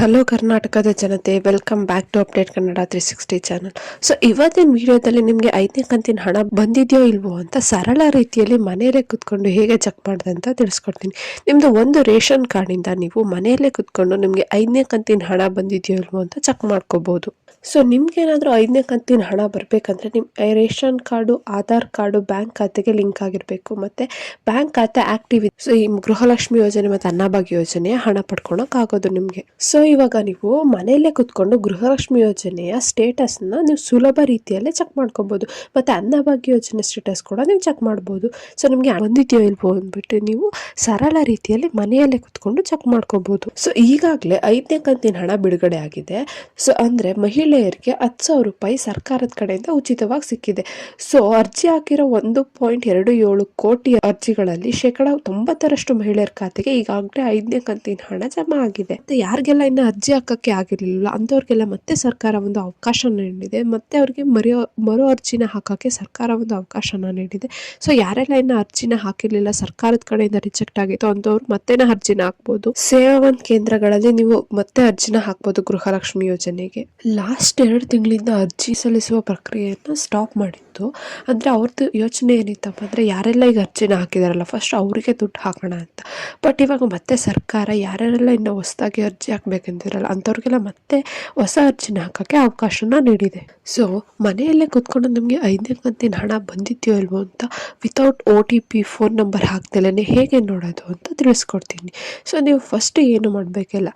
Hello ಕರ್ನಾಟಕದ ಜನತೆ. Welcome back to update Kannada three sixty channel so ಇವತ್ತಿನ ವಿಡಿಯೋದಲ್ಲಿ ನಿಮಗೆ ಐದನೇ ಕಂತಿನ ಹಣ ಬಂದಿದೆಯೋ ಇಲ್ವೋ ಅಂತ ಸರಳ ರೀತಿಯಲ್ಲಿ ಮನೆಯಲ್ಲೇ ಕುತ್ಕೊಂಡು ಹೇಗೆ ಚೆಕ್ ಮಾಡಿದೆ ಅಂತ ತಿಳಿಸ್ಕೊಡ್ತೀನಿ. ನಿಮ್ಮದು ಒಂದು ರೇಷನ್ ಕಾರ್ಡಿಂದ ನೀವು ಮನೆಯಲ್ಲೇ ಕುತ್ಕೊಂಡು ನಿಮಗೆ ಐದನೇ ಕಂತಿನ ಹಣ ಬಂದಿದೆಯೋ ಇಲ್ವೋ ಅಂತ ಚೆಕ್ ಮಾಡ್ಕೋಬಹುದು ಸೊ ನಿಮ್ಗೇನಾದರೂ ಐದನೇ ಕಂತಿನ ಹಣ ಬರಬೇಕಂದ್ರೆ ನಿಮ್ಮ ration card, Aadhaar card, bank ಖಾತೆಗೆ ಲಿಂಕ್ ಆಗಿರಬೇಕು. ಮತ್ತು ಬ್ಯಾಂಕ್ ಖಾತೆ ಆ್ಯಕ್ಟಿವ್ ಇದೆ ಸೊ ಈ ಗೃಹಲಕ್ಷ್ಮಿ ಯೋಜನೆ ಮತ್ತು ಅನ್ನಭಾಗ್ಯ ಯೋಜನೆಯ ಹಣ ಪಡ್ಕೊಳಕ್ಕಾಗೋದು ನಿಮಗೆ. ಸೊ ಇವಾಗ ನೀವು ಮನೆಯಲ್ಲೇ ಕುತ್ಕೊಂಡು ಗೃಹಲಕ್ಷ್ಮಿ ಯೋಜನೆಯ ಸ್ಟೇಟಸ್ನ ನೀವು ಸುಲಭ ರೀತಿಯಲ್ಲೇ ಚೆಕ್ ಮಾಡ್ಕೊಬೋದು. ಮತ್ತು ಅನ್ನಭಾಗ್ಯ ಯೋಜನೆ ಸ್ಟೇಟಸ್ ಕೂಡ ನೀವು ಚೆಕ್ ಮಾಡ್ಬೋದು. ಸೊ ನಿಮಗೆ ಬಂದಿದೆಯೋ ಇಲ್ವೋ ಅಂದ್ಬಿಟ್ಟು ನೀವು ಸರಳ ರೀತಿಯಲ್ಲಿ ಮನೆಯಲ್ಲೇ ಕುತ್ಕೊಂಡು ಚೆಕ್ ಮಾಡ್ಕೋಬೋದು. ಸೊ ಈಗಾಗಲೇ ಐದನೇ ಕಂತಿನ ಹಣ ಬಿಡುಗಡೆ ಆಗಿದೆ. ಸೊ ಅಂದರೆ ಮಹಿಳೆಯರಿಗೆ ಹತ್ತು ಸಾವಿರ ರೂಪಾಯಿ ಸರ್ಕಾರದ ಕಡೆಯಿಂದ ಉಚಿತವಾಗಿ ಸಿಕ್ಕಿದೆ. ಸೊ ಅರ್ಜಿ ಹಾಕಿರೋ ಒಂದು ಪಾಯಿಂಟ್ ಎರಡು ಏಳು ಕೋಟಿ ಅರ್ಜಿಗಳಲ್ಲಿ ಶೇಕಡ ತೊಂಬತ್ತರಷ್ಟು ಮಹಿಳೆಯರ ಖಾತೆಗೆ ಈಗಾಗಲೇ ಐದನೇ ಕಂತಿನ ಹಣ ಜಮಾ ಆಗಿದೆ. ಯಾರಿಗೆಲ್ಲ ಇನ್ನು ಅರ್ಜಿ ಹಾಕೋಕ್ಕೆ ಆಗಿರಲಿಲ್ಲ. ಅಂಥವ್ರಿಗೆಲ್ಲ ಮತ್ತೆ ಸರ್ಕಾರ ಒಂದು ಅವಕಾಶ ನೀಡಿದೆ. ಮತ್ತೆ ಅವ್ರಿಗೆ ಮರೆಯೋ, ಮರು ಅರ್ಜಿನ ಹಾಕೋಕ್ಕೆ ಸರ್ಕಾರ ಒಂದು ಅವಕಾಶನ ನೀಡಿದೆ. ಸೊ ಯಾರೆಲ್ಲ ಇನ್ನು ಅರ್ಜಿನ ಹಾಕಿರಲಿಲ್ಲ, ಸರ್ಕಾರದ ಕಡೆಯಿಂದ ರಿಜೆಕ್ಟ್ ಆಗಿತ್ತು ಅಂಥವ್ರು ಮತ್ತೆನ ಅರ್ಜಿನ ಹಾಕ್ಬೋದು? ಸೇವಾವಂತ ಕೇಂದ್ರಗಳಲ್ಲಿ ನೀವು ಮತ್ತೆ ಅರ್ಜಿನ ಹಾಕ್ಬೋದು ಗೃಹಲಕ್ಷ್ಮಿ ಯೋಜನೆಗೆ. ಲಾಸ್ಟ್ ಎರಡು ತಿಂಗಳಿಂದ ಅರ್ಜಿ ಸಲ್ಲಿಸುವ ಪ್ರಕ್ರಿಯೆಯನ್ನು ಸ್ಟಾಪ್ ಮಾಡಿತ್ತು. ಅಂದರೆ ಅವ್ರದ್ದು ಯೋಚನೆ ಏನಿತ್ತಪ್ಪ ಅಂದರೆ ಯಾರೆಲ್ಲ ಈಗ ಅರ್ಜಿನ ಹಾಕಿದಾರಲ್ಲ ಫಸ್ಟ್ ಅವರಿಗೆ ದುಡ್ಡು ಹಾಕೋಣ ಅಂತ. ಬಟ್ ಇವಾಗ ಮತ್ತೆ ಸರ್ಕಾರ ಯಾರ್ಯಾರೆಲ್ಲ ಇನ್ನು ಹೊಸದಾಗಿ ಅರ್ಜಿ ಹಾಕ್ಬೇಕಂತಿರಲ್ಲ ಅಂಥವ್ರಿಗೆಲ್ಲ ಮತ್ತೆ ಹೊಸ ಅರ್ಜಿನ ಹಾಕೋಕ್ಕೆ ಅವಕಾಶನ ನೀಡಿದೆ. ಸೊ ಮನೆಯಲ್ಲೇ ಕೂತ್ಕೊಂಡು ನಿಮಗೆ ಐದನೇ ಕಂತಿನ ಹಣ ಬಂದಿದೆಯೋ ಅಲ್ವೋ ಅಂತ without O T P phone number ಹಾಕ್ದಲೇ ಹೇಗೆ ನೋಡೋದು ಅಂತ ತಿಳಿಸ್ಕೊಡ್ತೀನಿ. ಸೊ ನೀವು ಫಸ್ಟ್ ಏನು ಮಾಡಬೇಕಿಲ್ಲ,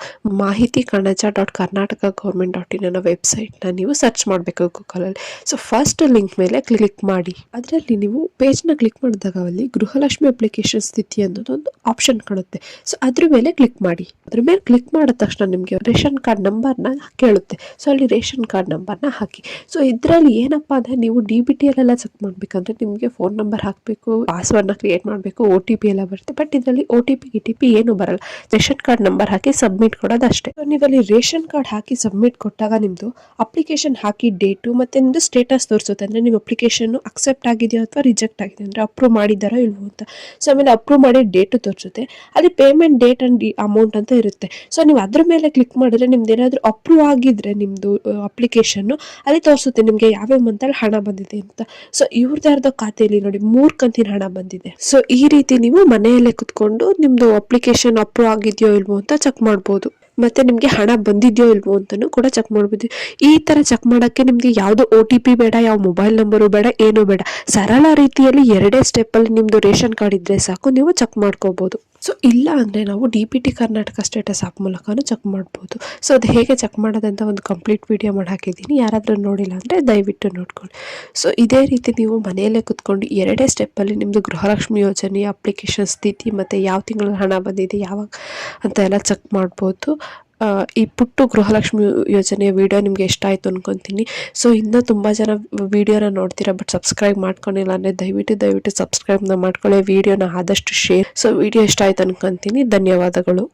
Mahiti Kanaja dot Karnataka government dot in ಅನ್ನೋ ವೆಬ್ಸೈಟ್ನ ನೀವು ಸರ್ಚ್ ಮಾಡಬೇಕು ಗೂಗಲಲ್ಲಿ ಸೊ ಫಸ್ಟ್ ಲಿಂಕ್ ಮೇಲೆ ಕ್ಲಿಕ್ ಮಾಡಿ. ಅದರಲ್ಲಿ ನೀವು ಪೇಜ್ನ ಕ್ಲಿಕ್ ಮಾಡಿದಾಗ ಅಲ್ಲಿ ಗೃಹಲಕ್ಷ್ಮಿ ಅಪ್ಲಿಕೇಶನ್ ಸ್ಥಿತಿ ಅನ್ನೋದೊಂದು ಆಪ್ಷನ್ ಕಾಣುತ್ತೆ. ಸೊ ಅದ್ರ ಮೇಲೆ ಕ್ಲಿಕ್ ಮಾಡಿ. ಅದ್ರ ಮೇಲೆ ಕ್ಲಿಕ್ ಮಾಡಿದ ತಕ್ಷಣ ನಿಮಗೆ ರೇಷನ್ ಕಾರ್ಡ್ ನಂಬರ್ನ ಕೇಳುತ್ತೆ. ಸೊ ಅಲ್ಲಿ ರೇಷನ್ ಕಾರ್ಡ್ ನಂಬರ್ನ ಹಾಕಿ. ಸೊ ಇದರಲ್ಲಿ ಏನಪ್ಪ ಅಂದರೆ ನೀವು ಡಿ ಬಿ ಟಿ ಎಲ್ಲ ಚೆಕ್ ಮಾಡಬೇಕಂದ್ರೆ ನಿಮಗೆ ಫೋನ್ ನಂಬರ್ ಹಾಕಬೇಕು ಪಾಸ್ವರ್ಡ್ನ ಕ್ರಿಯೇಟ್ ಮಾಡಬೇಕು ಒ ಟಿ ಪಿ ಎಲ್ಲ ಬರುತ್ತೆ. ಬಟ್ ಇದರಲ್ಲಿ ಒ ಟಿ ಪಿ ಗಿ ಟಿ ಪಿ ಏನು ಬರಲ್ಲ. ರೇಷನ್ ಕಾರ್ಡ್ ನಂಬರ್ ಹಾಕಿ ಸಬ್ಮಿಟ್ ಕೊಡೋದು ಅಷ್ಟೇ ಸೊ ಅಲ್ಲಿ ರೇಷನ್ ಕಾರ್ಡ್ ಹಾಕಿ ಸಬ್ಮಿಟ್ ಕೊಟ್ಟಾಗ ನಿಮ್ಮದು ಅಪ್ಲಿಕೇಶನ್ ಹಾಕಿ ಡೇಟು ಮತ್ತು ನಿಮ್ಮದು ಸ್ಟೇಟಸ್ ತೋರಿಸುತ್ತೆ. ಅಂದರೆ ನಿಮ್ಮ ಅಪ್ಲಿಕೇಶನ್ ಅಕ್ಸೆಪ್ಟ್ ಆಗಿದೆಯೋ ಅಥವಾ ರಿಜೆಕ್ಟ್ ಆಗಿದೆ ಅಂದರೆ ಅಪ್ರೂವ್ ಮಾಡಿದ್ದಾರೋ ಇಲ್ವೋ ಅಂತ. ಸೊ ಆಮೇಲೆ ಅಪ್ರೂವ್ ಮಾಡಿ ಡೇಟು ತೋರಿಸುತ್ತೆ. ಅಲ್ಲಿ ಪೇಮೆಂಟ್ ಡೇಟ್ ಆ್ಯಂಡ್ ಅಮೌಂಟ್ ಅಂತ ಇರುತ್ತೆ. ಸೊ ನೀವು ಅದ್ರ ಮೇಲೆ ಕ್ಲಿಕ್ ಮಾಡಿದ್ರೆ ನಿಮ್ದು ಏನಾದರೂ ಅಪ್ರೂವ್ ಆಗಿದ್ರೆ ನಿಮ್ಮದು ಅಪ್ಲಿಕೇಶನ್ನು ಅಲ್ಲಿ ತೋರಿಸುತ್ತೆ ನಿಮಗೆ ಯಾವ ಮಂತಲ್ಲಿ ಹಣ ಬಂದಿದೆ ಅಂತ. ಸೊ ಇವ್ರದ್ದಾರ್ದ ಖಾತೆಯಲ್ಲಿ ನೋಡಿ, ಮೂರು ಕಂತಿನ ಹಣ ಬಂದಿದೆ. ಸೊ ಈ ರೀತಿ ನೀವು ಮನೆಯಲ್ಲೇ ಕುತ್ಕೊಂಡು ನಿಮ್ಮದು ಅಪ್ಲಿಕೇಶನ್ ಅಪ್ರೂವ್ ಆಗಿದೆಯೋ ಇಲ್ವೋ ಅಂತ ಚೆಕ್ ಮಾಡ್ಬೋದು. ಮತ್ತೆ ನಿಮಗೆ ಹಣ ಬಂದಿದೆಯೋ ಇಲ್ವೋ ಅಂತಲೂ ಕೂಡ ಚೆಕ್ ಮಾಡ್ಬೋದು. ಈ ತರ ಚೆಕ್ ಮಾಡೋಕ್ಕೆ ನಿಮಗೆ ಯಾವುದು ಒ ಟಿ ಪಿ ಬೇಡ, ಯಾವ ಮೊಬೈಲ್ ನಂಬರು ಬೇಡ, ಏನೂ ಬೇಡ. ಸರಳ ರೀತಿಯಲ್ಲಿ ಎರಡೇ ಸ್ಟೆಪ್ ಅಲ್ಲಿ ನಿಮ್ಮದು ರೇಷನ್ ಕಾರ್ಡ್ ಇದ್ದರೆ ಸಾಕು, ನೀವು ಚೆಕ್ ಮಾಡ್ಕೋಬೋದು. ಸೊ ಇಲ್ಲ ಅಂದರೆ ನಾವು D B T Karnataka status app ಮೂಲಕನೂ ಚೆಕ್ ಮಾಡ್ಬೋದು. ಸೊ ಅದು ಹೇಗೆ ಚೆಕ್ ಮಾಡೋದಂತ ಒಂದು ಕಂಪ್ಲೀಟ್ ವಿಡಿಯೋ ಮಾಡಿ ಹಾಕಿದ್ದೀನಿ. ಯಾರಾದರೂ ನೋಡಿಲ್ಲ ಅಂದರೆ ದಯವಿಟ್ಟು ನೋಡ್ಕೊಳ್ಳಿ. ಸೊ ಇದೇ ರೀತಿ ನೀವು ಮನೆಯಲ್ಲೇ ಕುತ್ಕೊಂಡು ಎರಡೇ ಸ್ಟೆಪ್ಪಲ್ಲಿ ನಿಮ್ಮದು ಗೃಹಲಕ್ಷ್ಮಿ ಯೋಜನೆ ಅಪ್ಲಿಕೇಶನ್ ಸ್ಥಿತಿ ಮತ್ತು ಯಾವ ತಿಂಗಳಲ್ಲಿ ಹಣ ಬಂದಿದೆ, ಯಾವಾಗ ಅಂತ ಎಲ್ಲ ಚೆಕ್ ಮಾಡ್ಬೋದು. ಈ ಪುಟ್ಟು ಗೃಹಲಕ್ಷ್ಮಿ ಯೋಜನೆಯ ವಿಡಿಯೋ ನಿಮಗೆ ಇಷ್ಟ ಆಯಿತು ಅನ್ಕೊತೀನಿ. ಸೊ ಇನ್ನೂ ತುಂಬ ಜನ ವಿಡಿಯೋನ ನೋಡ್ತೀರಾ ಬಟ್ ಸಬ್ಸ್ಕ್ರೈಬ್ ಮಾಡ್ಕೊಂಡಿಲ್ಲ ಅಂದರೆ ದಯವಿಟ್ಟು ದಯವಿಟ್ಟು ಸಬ್ಸ್ಕ್ರೈಬ್ನ ಮಾಡ್ಕೊಳ್ಳಿ. ವಿಡಿಯೋನ ಆದಷ್ಟು ಶೇರ್ ಸೊ ವಿಡಿಯೋ ಇಷ್ಟ ಆಯ್ತು ಅನ್ಕೊತೀನಿ. ಧನ್ಯವಾದಗಳು.